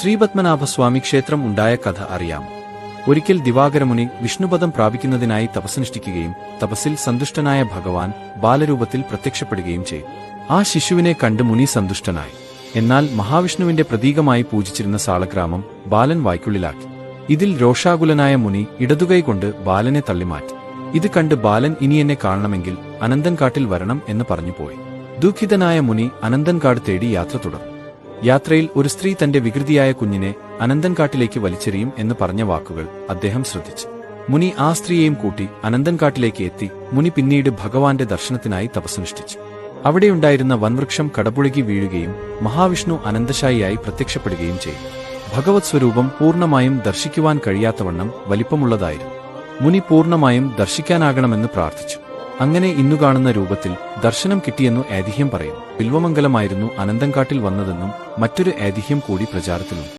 ശ്രീപത്മനാഭസ്വാമി ക്ഷേത്രം ഉണ്ടായ കഥ അറിയാം. ഒരിക്കൽ ദിവാകരമുനി വിഷ്ണുപദം പ്രാപിക്കുന്നതിനായി തപസ്സനുഷ്ഠിക്കുകയും തപസ്സിൽ സന്തുഷ്ടനായ ഭഗവാൻ ബാലരൂപത്തിൽ പ്രത്യക്ഷപ്പെടുകയും ചെയ്തു. ആ ശിശുവിനെ കണ്ട് മുനി സന്തുഷ്ടനായി. എന്നാൽ മഹാവിഷ്ണുവിന്റെ പ്രതീകമായി പൂജിച്ചിരുന്ന സാളഗ്രാമം ബാലൻ വായ്ക്കുള്ളിലാക്കി. ഇതിൽ രോഷാകുലനായ മുനി ഇടതുകൈ കൊണ്ട് ബാലനെ തള്ളിമാറ്റി. ഇത് കണ്ട് ബാലൻ ഇനി എന്നെ കാണണമെങ്കിൽ അനന്തൻകാട്ടിൽ വരണം എന്ന് പറഞ്ഞുപോയി. ദുഃഖിതനായ മുനി അനന്തൻകാട് തേടി യാത്ര തുടർന്നു. യാത്രയിൽ ഒരു സ്ത്രീ തന്റെ വികൃതിയായ കുഞ്ഞിനെ അനന്തൻകാട്ടിലേക്ക് വലിച്ചെറിയും എന്ന് പറഞ്ഞ വാക്കുകൾ അദ്ദേഹം ശ്രദ്ധിച്ചു. മുനി ആ സ്ത്രീയെയും കൂട്ടി അനന്തൻകാട്ടിലേക്ക് എത്തി മുനി പിന്നീട് ഭഗവാന്റെ ദർശനത്തിനായി തപസ്സനുഷ്ഠിച്ചു. അവിടെയുണ്ടായിരുന്ന വൻവൃക്ഷം കടപുഴകി വീഴുകയും മഹാവിഷ്ണു അനന്തശായിയായി പ്രത്യക്ഷപ്പെടുകയും ചെയ്തു. ഭഗവത് സ്വരൂപം പൂർണമായും ദർശിക്കുവാൻ കഴിയാത്തവണ്ണം വലിപ്പമുള്ളതായിരുന്നു. മുനി പൂർണമായും ദർശിക്കാനാകണമെന്ന് പ്രാർത്ഥിച്ചു. അങ്ങനെ ഇന്നു കാണുന്ന രൂപത്തിൽ ദർശനം കിട്ടിയെന്നു ഐതിഹ്യം പറയുന്നു. ബിൽവമംഗലമായിരുന്നു അനന്തങ്കാട്ടിൽ വന്നതെന്നും മറ്റൊരു ഐതിഹ്യം കൂടി പ്രചാരത്തിലുണ്ട്.